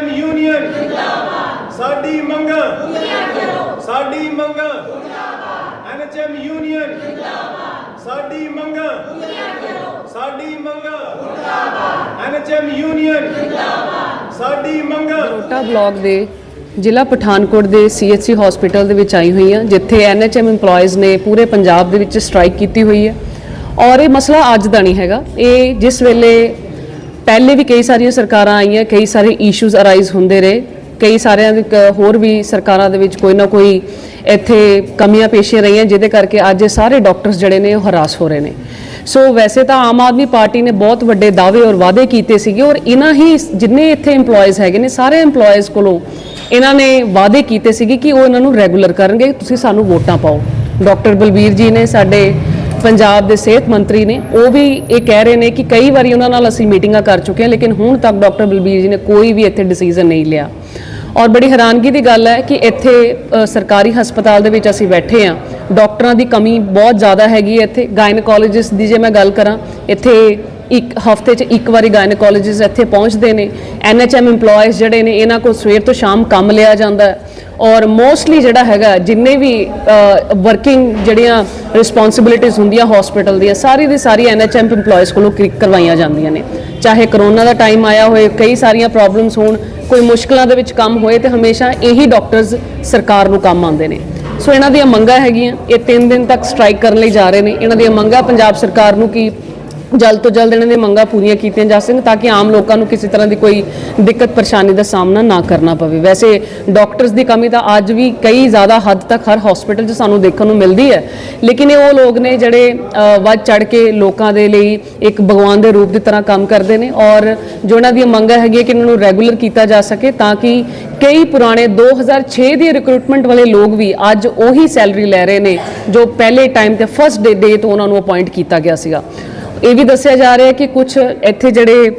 NHM union ਜਿੰਦਾਬਾਦ ਸਾਡੀ ਮੰਗ। ਪੂਰੀਆਂ ਕਰੋ ਸਾਡੀ ਮੰਗ। ਜਿੰਦਾਬਾਦ ਐਨਐਚਐਮ ਯੂਨੀਅਨ ਜਿੰਦਾਬਾਦ ਸਾਡੀ ਮੰਗ। ਪੂਰੀਆਂ ਕਰੋ ਸਾਡੀ ਮੰਗ। ਜਿੰਦਾਬਾਦ ਐਨਐਚਐਮ ਯੂਨੀਅਨ ਜਿੰਦਾਬਾਦ ਸਾਡੀ ਮੰਗ। ਕੋਟਾ ਬਲਾਕ ਦੇ ਜ਼ਿਲ੍ਹਾ ਪਠਾਨਕੋਟ ਦੇ ਸੀਐਚਸੀ ਹਸਪੀਟਲ ਦੇ ਵਿੱਚ ਆਈ ਹੋਈ ਹਾਂ ਜਿੱਥੇ ਐਨਐਚਐਮ EMPLOYEES ਨੇ ਪੂਰੇ ਪੰਜਾਬ ਦੇ ਵਿੱਚ ਸਟ੍ਰਾਈਕ ਕੀਤੀ ਹੋਈ ਹੈ। ਔਰ ਇਹ ਮਸਲਾ ਅੱਜ ਦਾ ਨਹੀਂ ਹੈਗਾ। ਇਹ ਜਿਸ ਵੇਲੇ ਪਹਿਲੇ ਵੀ ਕਈ ਸਾਰੀਆਂ ਸਰਕਾਰਾਂ ਆਈਆਂ, ਕਈ ਸਾਰੇ ਇਸ਼ੂਜ਼ ਅਰਾਈਜ਼ ਹੁੰਦੇ ਰਹੇ, ਕਈ ਸਾਰਿਆਂ ਦੇ ਹੋਰ ਵੀ ਸਰਕਾਰਾਂ ਦੇ ਵਿੱਚ ਕੋਈ ਨਾ ਕੋਈ ਇੱਥੇ ਕਮੀਆਂ ਪੇਸ਼ੀਆਂ ਰਹੀਆਂ, ਜਿਹਦੇ ਕਰਕੇ ਅੱਜ ਇਹ ਸਾਰੇ ਡਾਕਟਰਸ ਜਿਹੜੇ ਨੇ ਉਹ ਹਰਾਸ ਹੋ ਰਹੇ ਨੇ। ਸੋ ਵੈਸੇ ਤਾਂ ਆਮ ਆਦਮੀ ਪਾਰਟੀ ਨੇ ਬਹੁਤ ਵੱਡੇ ਦਾਅਵੇ ਔਰ ਵਾਅਦੇ ਕੀਤੇ ਸੀਗੇ ਔਰ ਇਹਨਾਂ ਹੀ ਜਿੰਨੇ ਇੱਥੇ EMPLOYEES ਹੈਗੇ ਨੇ, ਸਾਰੇ EMPLOYEES ਕੋਲੋਂ ਇਹਨਾਂ ਨੇ ਵਾਅਦੇ ਕੀਤੇ ਸੀਗੇ ਕਿ ਉਹ ਇਹਨਾਂ ਨੂੰ ਰੈਗੂਲਰ ਕਰਨਗੇ, ਤੁਸੀਂ ਸਾਨੂੰ ਵੋਟਾਂ ਪਾਓ। ਡਾਕਟਰ ਬਲਬੀਰ ਜੀ ਨੇ ਸਾਡੇ ਪੰਜਾਬ ਦੇ ਸਿਹਤ ਮੰਤਰੀ ਨੇ, ਉਹ ਵੀ ਇਹ ਕਹਿ ਰਹੇ ਨੇ ਕਿ ਕਈ ਵਾਰੀ ਉਹਨਾਂ ਨਾਲ ਅਸੀਂ ਮੀਟਿੰਗਾਂ ਕਰ ਚੁੱਕੇ ਹਾਂ, ਲੇਕਿਨ ਹੁਣ ਤੱਕ ਡਾਕਟਰ ਬਲਬੀਰ ਜੀ ਨੇ ਕੋਈ ਵੀ ਇੱਥੇ ਡਿਸੀਜਨ ਨਹੀਂ ਲਿਆ। ਔਰ ਬੜੀ ਹੈਰਾਨਗੀ ਦੀ ਗੱਲ ਹੈ ਕਿ ਇੱਥੇ ਸਰਕਾਰੀ ਹਸਪਤਾਲ ਦੇ ਵਿੱਚ ਅਸੀਂ ਬੈਠੇ ਹਾਂ। ਡਾਕਟਰਾਂ ਦੀ ਕਮੀ ਬਹੁਤ ਜ਼ਿਆਦਾ ਹੈਗੀ ਹੈ ਇੱਥੇ। ਗਾਇਨਕੋਲੋਜਿਸਟ ਦੀ ਜੇ ਮੈਂ ਗੱਲ ਕਰਾਂ, ਇੱਥੇ ਇੱਕ ਹਫ਼ਤੇ 'ਚ ਇੱਕ ਵਾਰੀ ਗਾਇਨਕੋਲੋਜਿਸਟ ਇੱਥੇ ਪਹੁੰਚਦੇ ਨੇ ਐਨਐਚਐਮ EMPLOYEES ਜਿਹੜੇ ਨੇ, ਇਹਨਾਂ ਕੋਲ ਸਵੇਰ ਤੋਂ ਸ਼ਾਮ ਕੰਮ ਲਿਆ ਜਾਂਦਾ ਹੈ। ਔਰ ਮੋਸਟਲੀ ਜਿਹੜਾ ਹੈਗਾ, ਜਿੰਨੇ ਵੀ ਵਰਕਿੰਗ ਜਿਹੜੀਆਂ ਰਿਸਪੌਂਸਿਬਿਲਿਟੀਆਂ ਹੁੰਦੀਆਂ ਹਸਪੀਟਲ ਦੀਆਂ, ਸਾਰੀ ਦੀ ਸਾਰੀ ਐਨਐਚਐਮ EMPLOYEES ਕੋਲੋਂ ਕਰਿ- ਕਰਵਾਈਆਂ ਜਾਂਦੀਆਂ ਨੇ। ਚਾਹੇ ਕਰੋਨਾ ਦਾ ਟਾਈਮ ਆਇਆ ਹੋਏ, ਕਈ ਸਾਰੀਆਂ ਪ੍ਰੋਬਲਮਸ ਹੋਣ, ਕੋਈ ਮੁਸ਼ਕਲਾਂ ਦੇ ਵਿੱਚ ਕੰਮ ਹੋਏ, ਤੇ ਹਮੇਸ਼ਾ ਇਹੀ ਡਾਕਟਰਸ ਸਰਕਾਰ ਨੂੰ ਕੰਮ ਆਉਂਦੇ ਨੇ। ਸੋ ਇਹਨਾਂ ਦੀਆਂ ਮੰਗਾਂ ਹੈਗੀਆਂ, ਇਹ 3 ਦਿਨ ਤੱਕ ਸਟ੍ਰਾਈਕ ਕਰਨ ਲਈ ਜਾ ਰਹੇ ਨੇ। ਇਹਨਾਂ ਦੀਆਂ ਮੰਗਾਂ ਪੰਜਾਬ ਸਰਕਾਰ ਨੂੰ ਕਿ ਜਲਦ ਤੋਂ ਜਲਦ ਇਹਨਾਂ ਦੀਆਂ ਮੰਗਾਂ ਪੂਰੀਆਂ ਕੀਤੀਆਂ ਜਾ ਸਕਣ ਤਾਂ ਕਿ ਆਮ ਲੋਕਾਂ ਨੂੰ ਕਿਸੇ ਤਰ੍ਹਾਂ ਦੀ ਕੋਈ ਦਿੱਕਤ ਪਰੇਸ਼ਾਨੀ ਦਾ ਸਾਹਮਣਾ ਨਾ ਕਰਨਾ ਪਵੇ। ਵੈਸੇ ਡਾਕਟਰਸ ਦੀ ਕਮੀ ਤਾਂ ਅੱਜ ਵੀ ਕਈ ਜ਼ਿਆਦਾ ਹੱਦ ਤੱਕ ਹਰ ਹਸਪੀਟਲ 'ਚ ਸਾਨੂੰ ਦੇਖਣ ਨੂੰ ਮਿਲਦੀ ਹੈ। ਲੇਕਿਨ ਇਹ ਉਹ ਲੋਕ ਨੇ ਜਿਹੜੇ ਵੱਧ ਚੜ ਕੇ ਲੋਕਾਂ ਦੇ ਲਈ ਇੱਕ ਭਗਵਾਨ ਦੇ ਰੂਪ ਦੀ ਤਰ੍ਹਾਂ ਕੰਮ ਕਰਦੇ ਨੇ ਔਰ ਜੋ ਇਹਨਾਂ ਦੀਆਂ ਮੰਗਾਂ ਹੈਗੀਆਂ ਕਿ ਇਹਨਾਂ ਨੂੰ ਰੈਗੂਲਰ ਕੀਤਾ ਜਾ ਸਕੇ ਤਾਂ ਕਿ ਕਈ ਪੁਰਾਣੇ 2006 ਦੀ ਰਿਕਰੂਟਮੈਂਟ ਵਾਲੇ ਲੋਕ ਵੀ ਅੱਜ ਉਹੀ ਸੈਲਰੀ ਲੈ ਰਹੇ ਨੇ ਜੋ ਪਹਿਲੇ ਟਾਈਮ ਤੇ ਫਸਟ ਡੇ ਡੇ ਤੋਂ ਉਹਨਾਂ ਨੂੰ ਅਪਾਇੰਟ ਕੀਤਾ ਗਿਆ ਸੀਗਾ। ਇਹ ਵੀ ਦੱਸਿਆ ਜਾ ਰਿਹਾ ਕਿ ਕੁਝ ਇੱਥੇ ਜਿਹੜੇ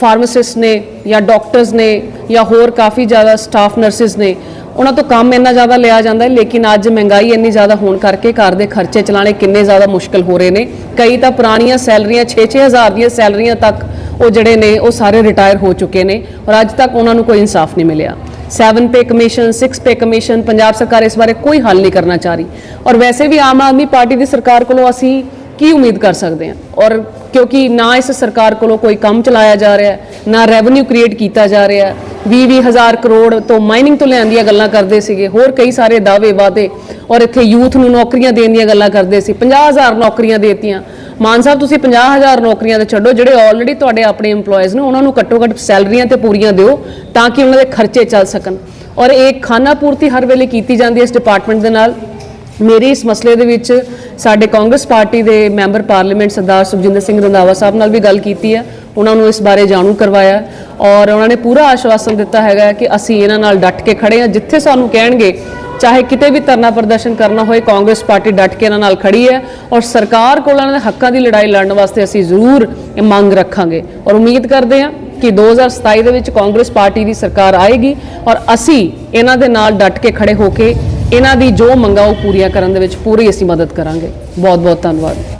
ਫਾਰਮਾਸਿਸਟ ਨੇ ਜਾਂ ਡਾਕਟਰਸ ਨੇ ਜਾਂ ਹੋਰ ਕਾਫੀ ਜ਼ਿਆਦਾ ਸਟਾਫ ਨਰਸਿਸ ਨੇ, ਉਹਨਾਂ ਤੋਂ ਕੰਮ ਇੰਨਾ ਜ਼ਿਆਦਾ ਲਿਆ ਜਾਂਦਾ ਹੈ, ਲੇਕਿਨ ਅੱਜ ਮਹਿੰਗਾਈ ਇੰਨੀ ਜ਼ਿਆਦਾ ਹੋਣ ਕਰਕੇ ਘਰ ਦੇ ਖਰਚੇ ਚਲਾਣੇ ਕਿੰਨੇ ਜ਼ਿਆਦਾ ਮੁਸ਼ਕਲ ਹੋ ਰਹੇ ਨੇ। ਕਈ ਤਾਂ ਪੁਰਾਣੀਆਂ ਸੈਲਰੀਆਂ 6-6000 ਦੀਆਂ ਸੈਲਰੀਆਂ ਤੱਕ ਉਹ ਜਿਹੜੇ ਨੇ, ਉਹ ਸਾਰੇ ਰਿਟਾਇਰ ਹੋ ਚੁੱਕੇ ਨੇ ਔਰ ਅੱਜ ਤੱਕ ਉਹਨਾਂ ਨੂੰ ਕੋਈ ਇਨਸਾਫ ਨਹੀਂ ਮਿਲਿਆ। 7 pay commission 6 pay commission Punjab ਸਰਕਾਰ ਇਸ ਬਾਰੇ ਕੋਈ ਹੱਲ ਨਹੀਂ ਕਰਨਾ ਚਾਹ ਰਹੀ। ਔਰ ਵੈਸੇ ਵੀ ਆਮ ਆਦਮੀ ਪਾਰਟੀ ਦੀ ਸਰਕਾਰ ਕੋਲੋਂ ਅਸੀਂ ਕੀ ਉਮੀਦ ਕਰ ਸਕਦੇ ਹਾਂ? ਔਰ ਕਿਉਂਕਿ ਨਾ ਇਸ ਸਰਕਾਰ ਕੋਲੋਂ ਕੋਈ ਕੰਮ ਚਲਾਇਆ ਜਾ ਰਿਹਾ ਨਾ ਰੈਵਨਿਊ ਕ੍ਰੀਏਟ ਕੀਤਾ ਜਾ ਰਿਹਾ ਹੈ। 20 ਹਜ਼ਾਰ ਕਰੋੜ ਤੋਂ ਮਾਈਨਿੰਗ ਤੋਂ ਲੈਣ ਦੀਆਂ ਗੱਲਾਂ ਕਰਦੇ ਸੀਗੇ, ਹੋਰ ਕਈ ਸਾਰੇ ਦਾਅਵੇ ਵਾਅਦੇ। ਔਰ ਇੱਥੇ ਯੂਥ ਨੂੰ ਨੌਕਰੀਆਂ ਦੇਣ ਦੀਆਂ ਗੱਲਾਂ ਕਰਦੇ ਸੀ। 50000 ਨੌਕਰੀਆਂ ਦੇਤੀਆਂ। ਮਾਨ ਸਾਹਿਬ, ਤੁਸੀਂ 50000 ਨੌਕਰੀਆਂ ਤੇ ਛੱਡੋ, ਜਿਹੜੇ ਆਲਰੇਡੀ ਤੁਹਾਡੇ ਆਪਣੇ EMPLOYEES ਨੇ, ਉਹਨਾਂ ਨੂੰ ਘੱਟੋ ਘੱਟ ਸੈਲਰੀਆਂ ਤੇ ਪੂਰੀਆਂ ਦਿਓ ਤਾਂ ਕਿ ਉਹਨਾਂ ਦੇ ਖਰਚੇ ਚੱਲ ਸਕਣ। ਔਰ ਇਹ ਖਾਨਾ ਪੂਰਤੀ ਹਰ ਵੇਲੇ ਕੀਤੀ ਜਾਂਦੀ ਹੈ ਇਸ ਡਿਪਾਰਟਮੈਂਟ ਦੇ ਨਾਲ। ਮੇਰੀ ਇਸ ਮਸਲੇ ਦੇ ਵਿੱਚ ਸਾਡੇ ਕਾਂਗਰਸ ਪਾਰਟੀ ਦੇ ਮੈਂਬਰ ਪਾਰਲੀਮੈਂਟ ਸਰਦਾਰ ਸੁਖਜਿੰਦਰ ਸਿੰਘ ਰੰਧਾਵਾ ਸਾਹਿਬ ਨਾਲ ਵੀ ਗੱਲ ਕੀਤੀ ਹੈ। ਉਹਨਾਂ ਨੂੰ ਇਸ ਬਾਰੇ ਜਾਣੂ ਕਰਵਾਇਆ ਔਰ ਉਹਨਾਂ ਨੇ ਪੂਰਾ ਆਸ਼ਵਾਸਨ ਦਿੱਤਾ ਹੈਗਾ ਕਿ ਅਸੀਂ ਇਹਨਾਂ ਨਾਲ ਡਟ ਕੇ ਖੜੇ ਹਾਂ। ਜਿੱਥੇ ਸਾਨੂੰ ਕਹਿਣਗੇ, ਚਾਹੇ ਕਿਤੇ ਵੀ ਧਰਨਾ ਪ੍ਰਦਰਸ਼ਨ ਕਰਨਾ ਹੋਏ, ਕਾਂਗਰਸ ਪਾਰਟੀ ਡਟ ਕੇ ਇਹਨਾਂ ਨਾਲ ਖੜੀ ਹੈ ਔਰ ਸਰਕਾਰ ਕੋਲ ਇਹਨਾਂ ਦੇ ਹੱਕਾਂ ਦੀ ਲੜਾਈ ਲੜਨ ਵਾਸਤੇ ਅਸੀਂ ਜ਼ਰੂਰ ਇਹ ਮੰਗ ਰੱਖਾਂਗੇ। ਔਰ ਉਮੀਦ ਕਰਦੇ ਹਾਂ ਕਿ 2027 ਦੇ ਵਿੱਚ ਕਾਂਗਰਸ ਪਾਰਟੀ ਦੀ ਸਰਕਾਰ ਆਏਗੀ ਔਰ ਅਸੀਂ ਇਹਨਾਂ ਦੇ ਨਾਲ ਡਟ ਕੇ ਖੜੇ ਹੋ ਕੇ ਇਹਨਾਂ ਦੀ ਜੋ ਮੰਗਾਂ ਉਹ ਪੂਰੀਆਂ ਕਰਨ ਦੇ ਵਿੱਚ ਪੂਰੀ ਅਸੀਂ ਮਦਦ ਕਰਾਂਗੇ। ਬਹੁਤ ਬਹੁਤ ਧੰਨਵਾਦ।